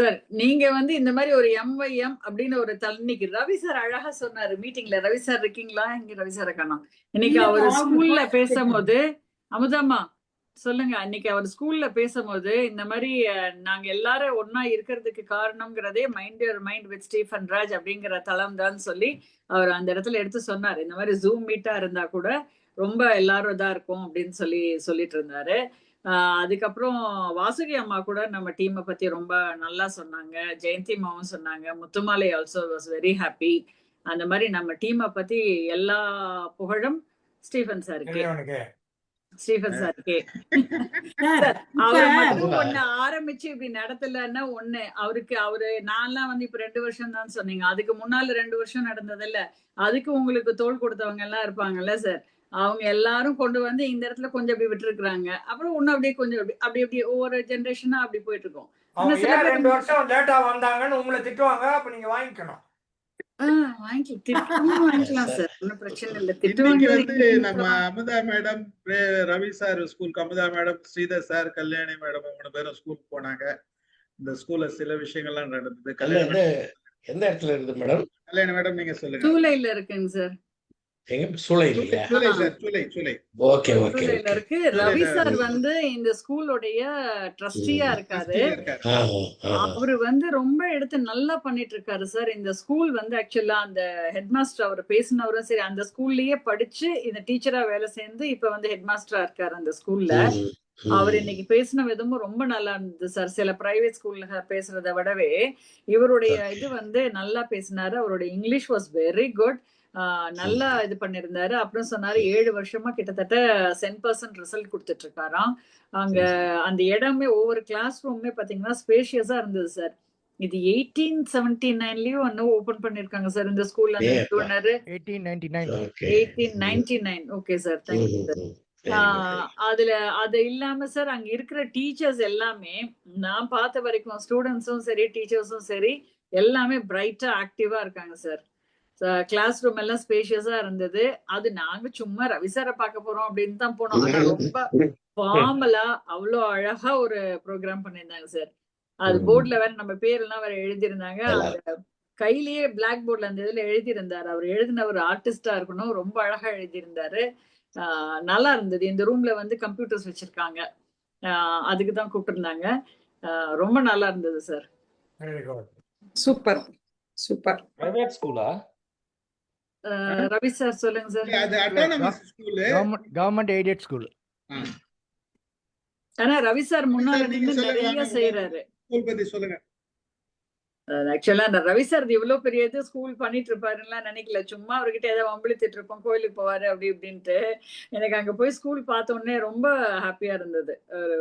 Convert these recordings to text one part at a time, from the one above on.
Sir நீங்க வந்து இந்த மாதிரி ஒரு எம்ஒய்எம் அப்படின்னு ஒரு தன்னிக்கு ரவி சார் அழகா சொன்னாரு மீட்டிங்ல ரவி சார் இருக்கீங்களா? இங்க ரவி சார் காணோம் இன்னைக்கு அவர் ஸ்கூல்ல பேசும்போது அமுதாம்மா சொல்லுங்க. அன்னைக்கு அவர் ஸ்கூல்ல பேசும்போது இந்த மாதிரி நாங்க எல்லாரும் ஒண்ணா இருக்கிறதுக்கு காரணம்ங்கிறதே mind your mind with Stephen Raj அப்படிங்கிற தளம் தான் சொல்லி அவர் அந்த இடத்துல எடுத்து சொன்னார். இந்த மாதிரி ஜூம் மீட்டா இருந்தா கூட ரொம்ப எல்லாரும் இதா இருக்கும் அப்படின்னு சொல்லி சொல்லிட்டு இருந்தாரு. அதுக்கப்புறம் வாசுகி அம்மா கூட நம்ம டீமை பத்தி ரொம்ப நல்லா சொன்னாங்க. ஜெயந்தி அம்மாவும் சொன்னாங்க. Muthumalai also was very happy அந்த மாதிரி நம்ம டீமை பத்தி எல்லா புகழும் ஸ்டீஃபன் சாருக்கு. ஸ்டீஃபன் சாருக்கு. சார் அவர் மட்டும் ஒண்ணு ஆரம்பிச்சு இப்படி நடத்தலன்னா ஒண்ணு. அவருக்கு அவரு நான்லாம் வந்து இப்ப ரெண்டு வருஷம் தான் சொன்னீங்க. அதுக்கு முன்னால ரெண்டு வருஷம் நடந்ததில்ல. அதுக்கு உங்களுக்கு தோல் கொடுத்தவங்க எல்லாம் இருப்பாங்கல்ல சார். அவங்க எல்லாரும் கொண்டு வந்து இந்த இடத்துல கொஞ்சம் அப்படி விட்டுருக்காங்க அப்புறம் இன்னும் அப்படியே கொஞ்சம் அப்படி அப்படி அப்படி ஒவ்வொரு ஜென்ரேஷனா அப்படி போயிட்டு இருக்கோம் ரெண்டு வருஷம் லேட்டா வந்தாங்கன்னு உங்களை திட்டுவாங்க அப்ப நீங்க வாங்கிக்கணும். நம்ம. அமுதா மேடம் ரவி சார் ஸ்கூலுக்கு Amutha madam Sridhar sir Kalyani madam மூணு பேரும் ஸ்கூலுக்கு போனாங்க. இந்த ஸ்கூல்ல சில விஷயங்கள்லாம் நடந்தது. அல்ல கல்யாணி எந்த எந்த இடத்துல இருக்குது மேடம் கல்யாணி மேடம் நீங்க சொல்லுங்க. ஜூலைல இருக்குங்க சார் ஓகே ஓகே இருக்கு. ரவி சார் வந்து இந்த ஸ்கூலோடைய ட்ரஸ்டியா இருக்காரு. அவரு வந்து ரொம்ப எடுத்து நல்லா பண்ணிட்டு இருக்காரு சார். இந்த ஸ்கூல் வந்து ஆக்சுவலா அந்த ஹெட் மாஸ்டர் அவர் பேசினவரும் சரி அந்த ஸ்கூல்லயே படிச்சு இந்த டீச்சரா வேலை சேர்ந்து இப்ப வந்து ஹெட் மாஸ்டரா இருக்காரு அந்த ஸ்கூல்ல. அவர் இன்னைக்கு பேசின விதமும் ரொம்ப நல்லா இருந்தது சார். சில பிரைவேட் ஸ்கூல்ல பேசுறதை விடவே இவருடைய இது வந்து நல்லா பேசினாரு. அவருடைய இங்கிலீஷ் வாஸ் வெரி குட் நல்லா இது பண்ணிருந்தாரு அப்புறம் சொன்னாரு ஏழு வருஷமா கிட்டத்தட்ட சென் பர்சன்ட் ரிசல்ட் கொடுத்துட்டு இருக்காராம் அங்க அந்த இடமே ஒவ்வொரு கிளாஸ் ரூமே பாத்தீங்கன்னா ஸ்பேஷியஸா இருந்தது சார். இது எயிட்டீன் செவன்டி நைன்லயும் இன்னும் ஓபன் பண்ணிருக்காங்க சார். இந்த ஸ்கூல்ல ஏப்பா. Eighteen ninety nine okay. Eighteen ninety nine okay sir. Thank you sir. ஆஹ் அதுல அது இல்லாம சார் அங்க இருக்கிற டீச்சர்ஸ் எல்லாமே நான் பார்த்த வரைக்கும் ஸ்டூடெண்ட்ஸும் சரி டீச்சர்ஸும் சரி எல்லாமே பிரைட்டா ஆக்டிவா இருக்காங்க சார். கிளாஸ் ரூம் எல்லாம் ஸ்பேஷியஸா இருந்தது. அது நாங்க சும்மா ரவி சாரை பார்க்க போறோம் அப்படின்னு தான் போனோம். ஆனா ரொம்ப ஃபார்மலா அவ்வளோ அழகா ஒரு ப்ரோக்ராம் பண்ணியிருந்தாங்க சார் அது. போர்ட்ல வேற நம்ம பேரெல்லாம் வேற எழுதியிருந்தாங்க. கையிலேயே பிளாக் போர்ட்ல அந்த இதுல எழுதியிருந்தாரு. அவர் எழுதின ஒரு ஆர்டிஸ்டா இருக்கணும். ரொம்ப அழகா எழுதியிருந்தாரு. நல்லா இருந்தது. இந்த ரூம்ல வந்து கம்ப்யூட்டர்ஸ் வச்சிருக்காங்க. அதுக்கு தான் கூப்பிட்டுருந்தாங்க. ரொம்ப நல்லா இருந்தது sir very good super super private ஸ்கூலா ரவி சார் சொல்லுங்க சார். அது autonomous school. Government government aided school. ஆனா ரவி சார் சொல்லுங்க, நிறைய. செய்யறாரு ஸ்கூல் பத்தி சொல்லுங்க. ஆக்சுவலா அந்த ரவி சார் இவ்வளவு பெரிய இது ஸ்கூல் பண்ணிட்டு இருப்பாருலாம் நினைக்கல. சும்மா அவர்கிட்ட ஏதாவது வம்பிழுத்துட்டு இருப்போம் கோயிலுக்கு போவாரு அப்படி இப்படின்ட்டு. எனக்கு அங்க போய் ஸ்கூல் பார்த்த உடனே ரொம்ப ஹாப்பியா இருந்தது.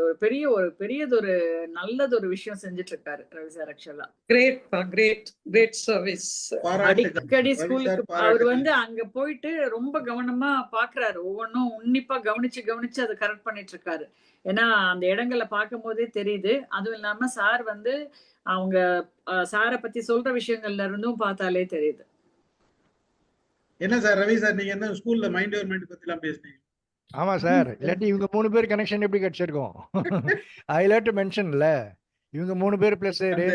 ஒரு பெரிய ஒரு பெரியது ஒரு நல்லது ஒரு விஷயம் செஞ்சுட்டு இருக்காரு ரவி சார் ஆக்சுவலா கிரேட் கிரேட் கிரேட் சர்வீஸ் அடிக்கடி ஸ்கூலுக்கு அவர். வந்து அங்க போயிட்டு ரொம்ப கவனமா பாக்குறாரு. ஒவ்வொன்றும் உன்னிப்பா கவனிச்சு கவனிச்சு அதை கரெக்ட் பண்ணிட்டு இருக்காரு ஏன்னா அந்த இடங்களை பார்க்கும் போதே தெரியுது. அதுவும் இல்லாம சார் வந்து அவங்க சாரை பத்தி சொல்ற விஷயங்கள்ல இருந்தும் பார்த்தாலே தெரியுது. என்ன சார் ரவி சார் நீங்க என்ன ஸ்கூல்ல மைண்ட் மைண்ட் பத்தி எல்லாம் பேசுனீங்க? ஆமா சார். இல்லாட்டி இவங்க மூணு பேர் கனெக்ஷன் எப்படி கிடைச்சிருக்கும்? ஐ லேட் மென்ஷன்ல இவங்க மூணு பேர் plus Renu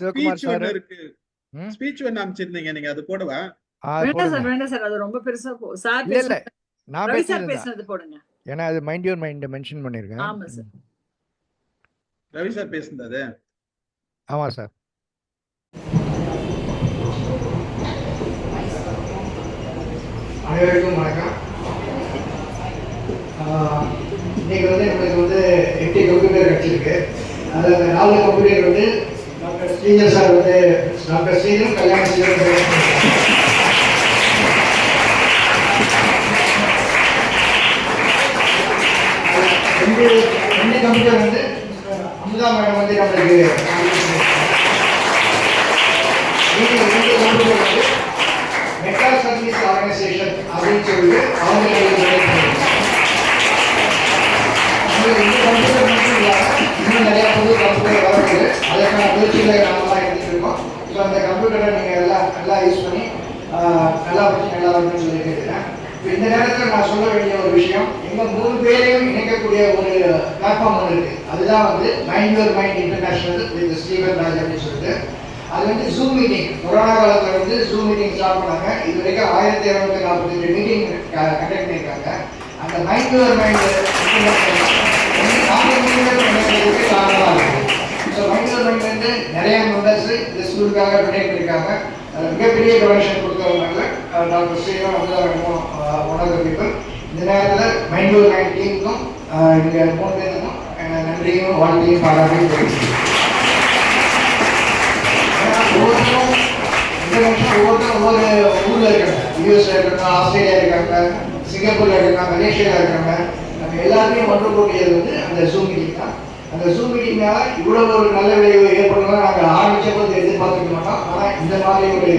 Sivakumar speech sir? Speech ஒண்ணு அமைச்சிருந்தீங்க நீங்க அது போடவா? வேண்டாம் சார் வேண்டாம் சார் அது ரொம்ப பெருசா சார் இல்ல இல்ல. நான் ரவி சார் பேசுறது போடுங்க. ஏன்னா அது மைண்ட் யூர் மைண்ட் மென்ஷன் பண்ணிருக்கேன். ஆமா சார் ரவி சார் பேசுனது. ஆமா சார் அனைவருக்கும் வணக்கம். இன்னைக்கு வந்து நம்மளுக்கு வந்து எட்டு கம்ப்யூட்டர் கிடைச்சிருக்கு. அதில் அந்த நாலு கம்ப்யூட்டர் வந்து டாக்டர் ஸ்ரீதர் சார் வந்து டாக்டர் ஸ்ரீதரும் கல்யாண ஸ்ரீதரும் வந்து என்ன கம்ப்யூட்டர் வந்து? அமுதா மேடம் வந்து நம்மளுக்கு மெட்ரா சர்வீஸ் ஆர்கனைசேஷன் அப்படின்னு சொல்லிட்டு அவங்க இன்னும் நிறைய புது கம்ப்யூட்டர் வரப்போகுது. அதற்கான முயற்சிகளை நாம தான் இருக்கோம். ஸோ அந்த கம்ப்யூட்டரை நீங்கள் எல்லாம் நல்லா யூஸ் பண்ணி நல்லா நல்லா சொல்லி கேட்குறேன் இந்த நேரத்தில் நான் சொல்ல வேண்டிய ஒரு விஷயம் எங்கள் மூணு பேரையும் இணைக்கக்கூடிய ஒரு பிளாட்ஃபார்ம் ஒன்று இருக்குது அதுதான் வந்து mind your mind international with Steven Raj அப்படின்னு சொல்லிட்டு. அது வந்து ஜூம் மீட்டிங் கொரோனா காலத்தில் வந்து ஜூம் மீட்டிங் ஸ்டார்ட் பண்ணாங்க. இது வரைக்கும் ஆயிரத்தி இரநூத்தி நாற்பத்தி ரெண்டு மீட்டிங் கண்டக்ட் பண்ணியிருக்காங்க. அந்த மைண்ட் யுவர் மைண்ட் காரணமாக இருக்கு ஸோ மைண்ட் யுவர் மைண்ட் வந்து நிறைய மெம்பர்ஸ் இந்த ஸ்கூலுக்காக டொனேட் பண்ணியிருக்காங்க. அது மிகப்பெரிய டொனேஷன் கொடுத்தவங்க டாக்டர் ஸ்ரீராம் வந்து ஒன் ஆஃப் த பீப்புள் இந்த நேரத்தில் மைண்ட் யுவர் மைண்ட் டீமுக்கும் இங்கே மூணு பேருக்கும் நன்றியும் வாழ்க்கையும் பாராட்டையும் தெரிவிக்கிறேன் ஏன்னா ஒவ்வொருத்தரும் இந்த நிமிஷம் ஒவ்வொருத்தரும் ஒவ்வொரு ஊரில் இருக்காங்க. யூஎஸ்ல இருக்காங்க ஆஸ்திரேலியா இருக்காங்க சிங்கப்பூர்ல இருக்காங்க மலேசியாவில் இருக்காங்க. நம்ம எல்லாருமே ஒன்று கூடியது வந்து அந்த ஜூம் மீட்டிங் தான். அந்த ஜூம் மீட்டிங்னால இவ்வளவு ஒரு நல்ல விளைவு ஏற்படுறதா நாங்கள் ஆரம்பிச்ச போது எதிர்பார்த்துக்க மாட்டோம். ஆனால் இந்த மாதிரி ஒரு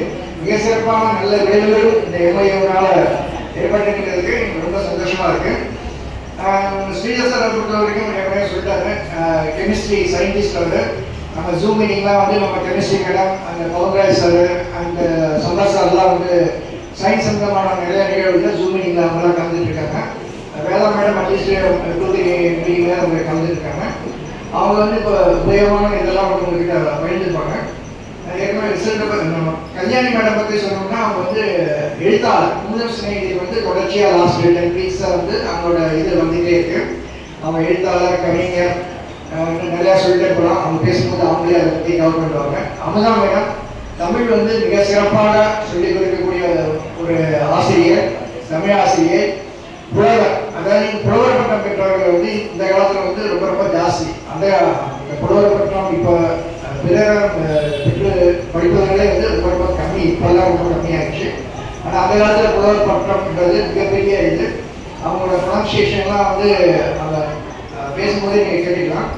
மிக சிறப்பான நல்ல விளைவுகள் இந்த எம்ஐஓனால ஏற்பட்டுங்கிறதுக்கு ரொம்ப சந்தோஷமா இருக்கு. ஆஹ் ஸ்ரீதர் பொறுத்த வரைக்கும் ஏற்கனவே சொல்லிட்டாரு கெமிஸ்ட்ரி சயின்டிஸ்ட் அவர். நம்ம ஜூம் மீட்டிங்லாம் வந்து நம்ம கெமிஸ்ட்ரி மேடம் அந்த பவன்ராஜ் சார் அந்த சந்தர் சார்லாம் வந்து சயின்ஸ் சம்பந்தமான நிறைய நிகழ்வுகள் ஜூம் மீட்டிங்ல அவங்களாம் கலந்துட்டு இருக்காங்க. Veda madam at least two three மீட்டிங்ல அவங்க கலந்துட்டு இருக்காங்க. அவங்க வந்து இப்போ உபயோகமான இதெல்லாம் வந்து உங்ககிட்ட பகிர்ந்துருப்பாங்க கல்யாணி மேடம் பற்றி சொன்னோம்னா அவங்க வந்து எழுத்தாளர். முதல் சிநேகிதி வந்து தொடர்ச்சியாக லாஸ்ட் டென் வீக்ஸாக வந்து அவங்களோட இது வந்துட்டே இருக்கு. அவங்க எழுத்தாளர் கவிஞர் நிறையா சொல்லிட்டே போகலாம் அவங்க பேசும்போது அவங்களே அதை பற்றி கவர் பண்ணுவாங்க. அமுதா மேடம் தமிழ் வந்து மிக சிறப்பாக சொல்லிக் கொடுக்கக்கூடிய ஒரு ஆசிரியர் தமிழ் ஆசிரியர். புலவர் அதாவது புலவர் பட்டம் பெற்றவர்கள் வந்து இந்த காலத்துல வந்து ரொம்ப ரொம்ப ஜாஸ்தி. அந்த புலவர் பட்டம் இப்போ பிறர் பெற்று படிப்பவர்களே வந்து ரொம்ப ரொம்ப கம்மி இப்போல்லாம் ரொம்ப கம்மியாகிடுச்சு ஆனால் அந்த காலத்தில் புலவர் பட்டம்ன்றது மிகப்பெரிய இது. அவங்களோட ப்ரொனன்சியேஷன்லாம் வந்து அந்த பேசும்போதே நீங்கள் கேட்டுக்கலாம்.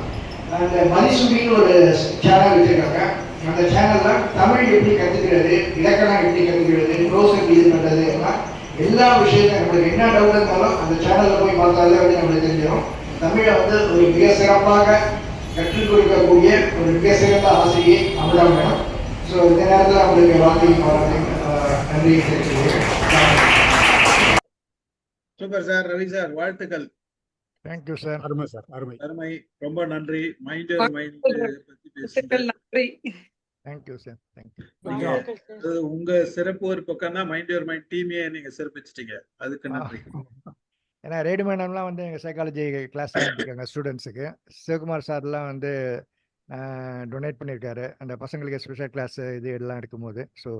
அந்த மதிசுமின்னு ஒரு சேனல் வச்சுருக்காங்க. அந்த சேனலில் தமிழ் எப்படி கற்றுக்கிறது இலக்கணம் எப்படி கற்றுக்கிறது ப்ரோஸ் எப்படி இது பண்ணுறது எல்லாம் எல்லா விஷயத்தையும் நம்மளுக்கு என்ன டவுட் இருந்தாலும் அந்த சேனலில் போய் பார்த்தாலே வந்து நம்மளுக்கு தெரிஞ்சிடும் தமிழை வந்து ஒரு மிக சிறப்பாக கற்றுக் கொடுக்கக்கூடிய ஒரு மிக சிறந்த ஆசிரியை அமுதா மேடம். ஸோ இந்த நேரத்தில் பாராட்டி அஹ், நன்றி சூப்பர் சார் ரவி சார் வாழ்த்துக்கள். தேங்க்யூ சார் அருமை சார் அருமை. அருமை. ரொம்ப நன்றி. மைண்ட் மைண்ட் நன்றி. Thank you sir thank you உங்க சிறப்பு ஒரு பக்கம் தான் மைண்ட் யுவர் மைண்ட் டீமையே நீங்க சிறப்பிச்சிட்டீங்க. அதுக்கு நன்றி. ஏன்னா ரேடு மேடம்லாம் வந்து எங்கள் சைக்காலஜி கிளாஸ் எடுத்துருக்காங்க ஸ்டூடெண்ட்ஸுக்கு சிவகுமார் சார்லாம் வந்து டொனேட் பண்ணியிருக்காரு அந்த பசங்களுக்கு ஸ்பெஷல் கிளாஸ் இது எல்லாம் எடுக்கும்போது ஸோ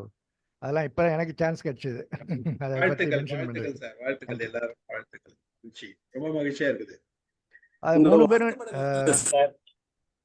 அதெல்லாம் இப்போ எனக்கு சான்ஸ் கிடைச்சிது. அதை பற்றி வாழ்த்துக்கள் மென்ஷன் வாழ்த்துக்கள் சார். வாழ்த்துக்கள் எல்லாரும் வாழ்த்துக்கள். ரொம்ப மகிழ்ச்சியா இருக்குது. அது மூணு பேரும்